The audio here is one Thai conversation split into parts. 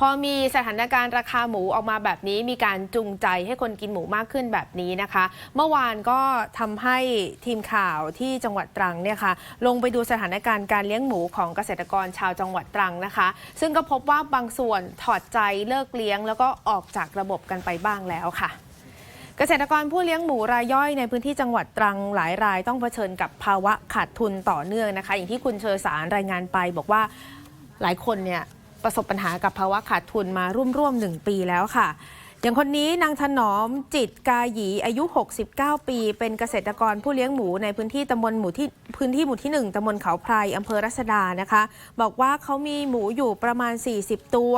พอมีสถานการณ์ราคาหมูออกมาแบบนี้มีการจูงใจให้คนกินหมูมากขึ้นแบบนี้นะคะ เมื่อวานก็ทำให้ทีมข่าวที่จังหวัดตรังเนี่ยค่ะลงไปดูสถานการณ์การเลี้ยงหมูของเกษตรกรชาวจังหวัดตรังนะคะ ซึ่งก็พบว่าบางส่วนถอดใจเลิกเลี้ยง แล้วก็ออกจากระบบกันไปบ้างแล้วค่ะเกษตรกรผู้เลี้ยงหมูรายย่อยในพื้นที่จังหวัดตรังหลายรายต้องเผชิญกับภาวะขาดทุนต่อเนื่องนะคะ อย่างที่คุณเชอสารรายงานไปบอกว่าหลายคนเนี่ย ประสบปัญหากับภาวะขาดทุนมาร่วมๆหนึ่งปีแล้วค่ะ อย่างคนนี้นางถนอมจิตกาหยีอายุ 69 ปี เป็นเกษตรกรผู้เลี้ยงหมูในพื้นที่ตำบลหมู่ที่พื้นที่หมู่ที่ 1ตำบลเขาไพรอำเภอรัศดานะคะ บอกว่าเขามีหมูอยู่ประมาณ 40 ตัว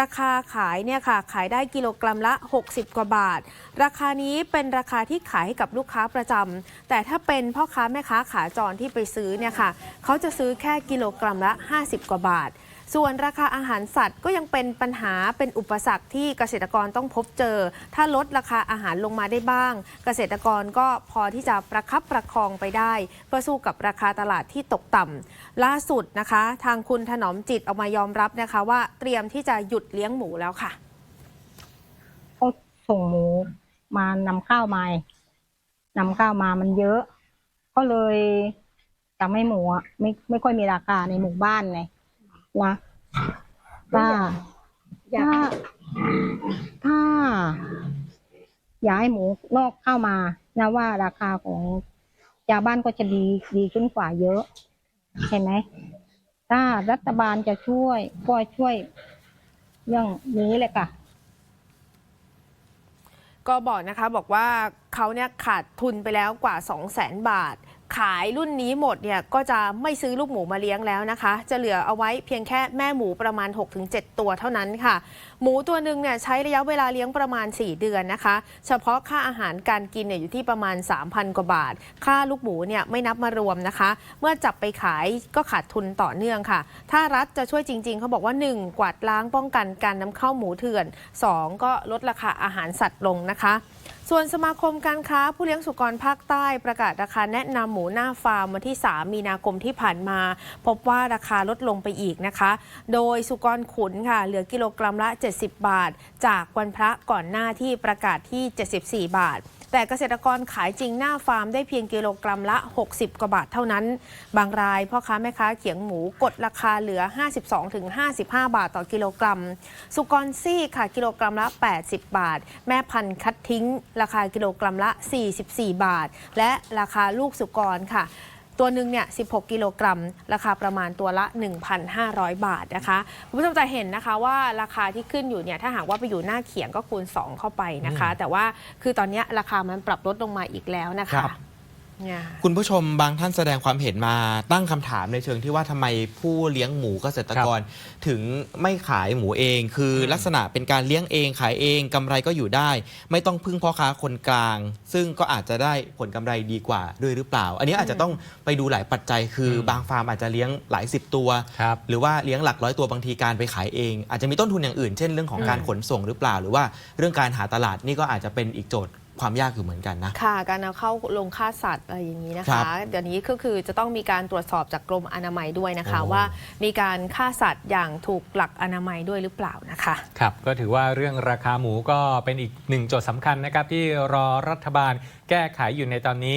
ราคาขายเนี่ยค่ะ ขายได้กิโลกรัมละ 60 กว่าบาท ราคานี้เป็นราคาที่ขายให้กับลูกค้าประจำแต่ถ้าเป็นพ่อค้าแม่ค้าขาจรที่ไปซื้อเนี่ยค่ะเขาจะซื้อแค่กิโลกรัมละ 50 กว่าบาท ส่วนราคาอาหารสัตว์ก็ยังเป็นปัญหาเป็นอุปสรรคที่เกษตรกรต้องพบเจอ ถ้าลดราคาอาหารลงมาได้บ้าง เกษตรกรก็พอที่จะประคับประคองไปได้ เพื่อสู้กับราคาตลาดที่ตกต่ำล่าสุดนะคะ ทางคุณถนอมจิตออกมายอมรับนะคะ ว่าเตรียมที่จะหยุดเลี้ยงหมูแล้วค่ะเขาส่งหมูมานำข้าวมานำข้าวมามันเยอะ ก็เลยทำให้หมูไม่ไม่ค่อยมีราคาในหมู่บ้านไง นะถ้าถ้าถ้าอยากให้หมูนอกเข้ามานะว่าราคาของชาวบ้านก็จะดีดีขึ้นกว่าเยอะ ใช่ไหมถ้ารัฐบาลจะช่วยก็ช่วย เรื่องนี้เลยค่ะก็บอกนะคะบอกว่าเขาเนี่ยขาดทุนไปแล้วกว่า 2 0 0แสนบาท ขายรุ่นนี้หมดเนี่ยก็จะไม่ซื้อลูกหมูมาเลี้ยงแล้วนะคะ จะเหลือเอาไว้เพียงแค่แม่หมูประมาณ 6-7 ตัวเท่านั้นค่ะ หมูตัวหนึ่งเนี่ยใช้ระยะเวลาเลี้ยงประมาณ 4 เดือนนะคะ เฉพาะค่าอาหารการกินเนี่ยอยู่ที่ประมาณ 3,000 กว่าบาท ค่าลูกหมูเนี่ยไม่นับมารวมนะคะ เมื่อจับไปขายก็ขาดทุนต่อเนื่องค่ะ ถ้ารัฐจะช่วยจริง ๆเขาบอกว่า 1. กวาดล้างป้องกันการนำเข้าหมูเถื่อน 2. ก็ลดราคาอาหารสัตว์ลงนะคะ ส่วนสมาคมการค้าผู้เลี้ยงสุกรภาคใต้ประกาศราคาแนะนำหมูหน้าฟาร์มวันที่ 3 มีนาคมที่ผ่านมา พบว่าราคาลดลงไปอีกนะคะ โดยสุกรขุนค่ะ เหลือกิโลกรัมละ 70 บาท จากวันพระก่อนหน้าที่ประกาศที่ 74 บาท แต่เกษตรกรขายจริงหน้าฟาร์มได้เพียงกิโลกรัมละ 60 กว่าบาทเท่านั้น บางรายพ่อค้าแม่ค้าเขียงหมูกดราคาเหลือ 52-55 บาทต่อกิโลกรัม สุกรซี่ค่ะกิโลกรัมละ 80 บาท แม่พันธุ์คัดทิ้ง ราคากิโลกรัมละ 44 บาท และราคาลูกสุกรค่ะ ตัวหนึ่งเนี่ย 16 กิโลกรัม ราคาประมาณตัวละ 1,500 บาทนะคะคุณผู้ชมจะเห็นนะคะว่าราคาที่ขึ้นอยู่เนี่ยถ้าหากว่าไปอยู่หน้าเขียงก็คูณ 2 เข้าไปนะคะ แต่ว่าคือตอนเนี้ยราคามันปรับลดลงมาอีกแล้วนะครัคะบเนี่ย คุณผู้ชมบางท่านแสดงความเห็นมาตั้งคำถามในเชิงที่ว่าทำไมผู้เลี้ยงหมูเกษตรกร ถึงไม่ขายหมูเอง คือลักษณะเป็นการเลี้ยงเองขายเองกำไรก็อยู่ได้ ไม่ต้องพึ่งพ่อค้าคนกลาง ซึ่งก็อาจจะได้ผลกำไรดีกว่าด้วยหรือเปล่า อันนี้อาจจะต้องไปดูหลายปัจจัย คืออบางฟาร์มอาจจะเลี้ยงหลายสิบตัว ครับ หรือว่าเลี้ยงหลักร้อยตัวบางทีการไปขายเอง อาจจะมีต้นทุนอย่างอื่น เช่นเรื่องของการขนส่งหรือเปล่า หรือว่าเรื่องการหาตลาดนี่ก็อาจจะเป็นอีกโจทย์ ความยากอยู่เหมือนกันนะ ค่ะการเอาเข้าลงฆ่าสัตว์อะไรอย่างนี้นะครัคะบเดี๋ยวนี้ก็คือจะต้องมีการตรวจสอบจากกรมอนามัยด้วยนะคะโอ้ว่ามีการฆ่าสัตว์อย่างถูกหลักอนามัยด้วยหรือเปล่านะคะครับก็ถือว่าเรื่องราคาหมูก็เป็นอีกหนึ่งโจทย์สำคัญนะครับที่รอรัฐบาลแก้ไขอยู่ในตอนนี้